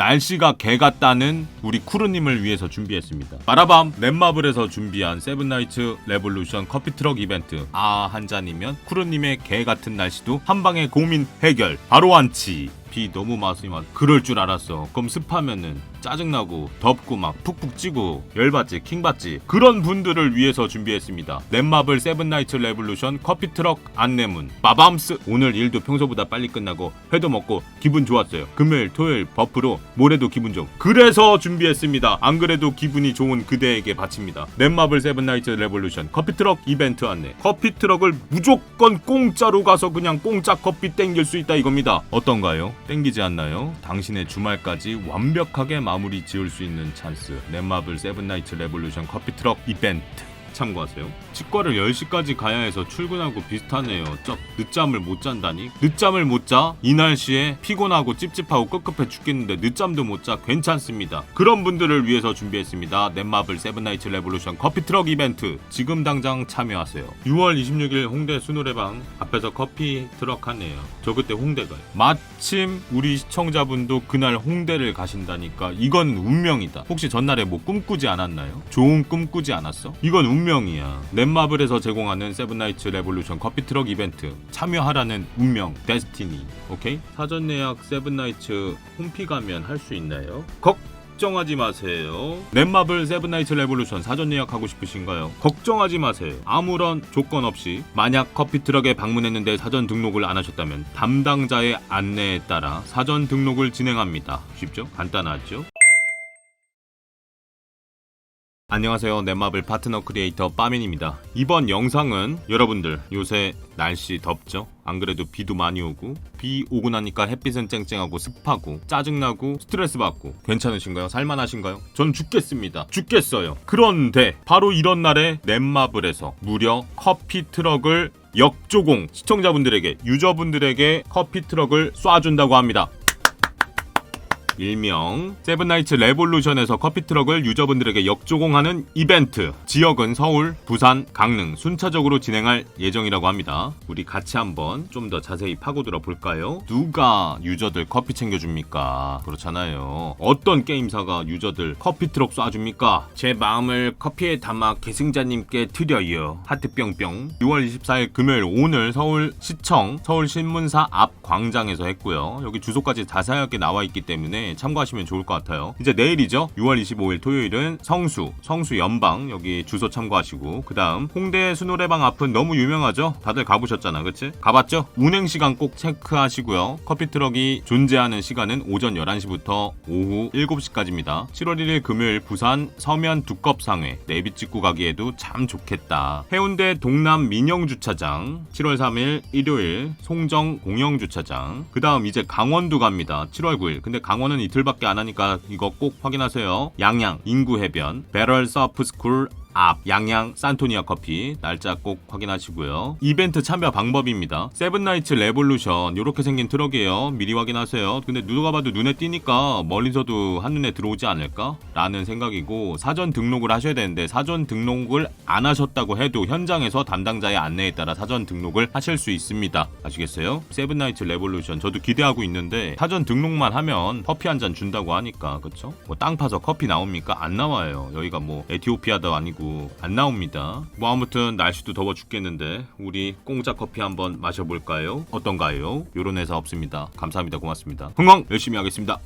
날씨가 개 같다는 우리 쿠르님을 위해서 준비했습니다. 빠라밤 넷마블에서 준비한 세븐나이츠 레볼루션 커피트럭 이벤트. 아 한 잔이면 쿠르님의 개 같은 날씨도 한 방에 고민 해결. 바로 완치 비 너무 마시면 그럴 줄 알았어. 그럼 습하면은 짜증나고 덥고 막 푹푹 찌고 열받지 킹받지 그런 분들을 위해서 준비했습니다. 넷마블 세븐나이츠 레볼루션 커피트럭 안내문 빠밤스 오늘 일도 평소보다 빨리 끝나고 회도 먹고 기분 좋았어요. 금요일 토요일 버프로 모레도 기분 좀 그래서 준비했습니다. 안 그래도 기분이 좋은 그대에게 바칩니다. 넷마블 세븐나이츠 레볼루션 커피트럭 이벤트 안내 커피트럭을 무조건 공짜로 가서 그냥 공짜 커피 땡길 수 있다 이겁니다. 어떤가요? 땡기지 않나요? 당신의 주말까지 완벽하게 마무리 지을 수 있는 찬스. 넷마블 세븐나이츠 레볼루션 커피트럭 이벤트. 참고하세요. 치과를 10시까지 가야 해서 출근하고 비슷하네요. 쩍 늦잠을 못 잔다니? 늦잠을 못 자? 이 날씨에 피곤하고 찝찝하고 끄급해 죽겠는데 늦잠도 못 자? 괜찮습니다. 그런 분들을 위해서 준비했습니다. 넷마블 세븐나이츠 레볼루션 커피 트럭 이벤트. 지금 당장 참여하세요. 6월 26일 홍대 수노래방 앞에서 커피 트럭 하네요. 저 그때 홍대 가요. 마침 우리 시청자분도 그날 홍대를 가신다니까 이건 운명이다. 혹시 전날에 뭐 꿈꾸지 않았나요? 좋은 꿈 꾸지 않았어? 이건 운명 이야. 넷마블에서 제공하는 세븐나이츠 레볼루션 커피 트럭 이벤트 참여하라는 운명 데스티니. 오케이? 사전 예약 세븐나이츠 홈피 가면 할 수 있나요? 걱정하지 마세요. 넷마블 세븐나이츠 레볼루션 사전 예약하고 싶으신가요? 걱정하지 마세요. 아무런 조건 없이 만약 커피 트럭에 방문했는데 사전 등록을 안 하셨다면 담당자의 안내에 따라 사전 등록을 진행합니다. 쉽죠? 간단하죠? 안녕하세요. 넷마블 파트너 크리에이터 빠민입니다. 이번 영상은 여러분들 요새 날씨 덥죠? 안 그래도 비도 많이 오고 비 오고 나니까 햇빛은 쨍쨍하고 습하고 짜증나고 스트레스 받고 괜찮으신가요? 살만하신가요? 전 죽겠습니다. 죽겠어요. 그런데 바로 이런 날에 넷마블에서 무려 커피 트럭을 역조공 시청자분들에게 유저분들에게 커피 트럭을 쏴준다고 합니다. 일명 세븐나이츠 레볼루션에서 커피트럭을 유저분들에게 역조공하는 이벤트 지역은 서울, 부산, 강릉 순차적으로 진행할 예정이라고 합니다 우리 같이 한번 좀 더 자세히 파고들어 볼까요? 누가 유저들 커피 챙겨줍니까? 그렇잖아요 어떤 게임사가 유저들 커피트럭 쏴줍니까? 제 마음을 커피에 담아 계승자님께 드려요 하트 뿅뿅 6월 24일 금요일 오늘 서울시청 서울신문사 앞 광장에서 했고요 여기 주소까지 자세하게 나와 있기 때문에 참고하시면 좋을 것 같아요. 이제 내일이죠. 6월 25일 토요일은 성수, 성수 연방 여기 주소 참고하시고 그 다음 홍대 수노래방 앞은 너무 유명하죠. 다들 가보셨잖아, 그치? 가봤죠? 운행 시간 꼭 체크하시고요. 커피 트럭이 존재하는 시간은 오전 11시부터 오후 7시까지입니다. 7월 1일 금요일 부산 서면 두껍상회 내비 찍고 가기에도 참 좋겠다. 해운대 동남 민영주차장 7월 3일 일요일 송정 공영주차장 그 다음 이제 강원도 갑니다. 7월 9일 근데 강원 은 이틀밖에 안 하니까 이거 꼭 확인하세요. 양양 인구 해변 배럴 서프 스쿨 앞 양양 산토니아 커피 날짜 꼭 확인하시고요. 이벤트 참여 방법입니다. 세븐나이츠 레볼루션 이렇게 생긴 트럭이에요. 미리 확인하세요. 근데 누가 봐도 눈에 띄니까 멀리서도 한눈에 들어오지 않을까? 라는 생각이고 사전 등록을 하셔야 되는데 사전 등록을 안 하셨다고 해도 현장에서 담당자의 안내에 따라 사전 등록을 하실 수 있습니다. 아시겠어요? 세븐나이츠 레볼루션 저도 기대하고 있는데 사전 등록만 하면 커피 한 잔 준다고 하니까 그쵸? 뭐 땅 파서 커피 나옵니까? 안 나와요. 여기가 뭐 에티오피아도 아니고 안 나옵니다. 뭐 아무튼 날씨도 더워 죽겠는데 우리 공짜 커피 한번 마셔볼까요? 어떤가요? 요런 회사 없습니다. 감사합니다. 고맙습니다. 흥왕 열심히 하겠습니다.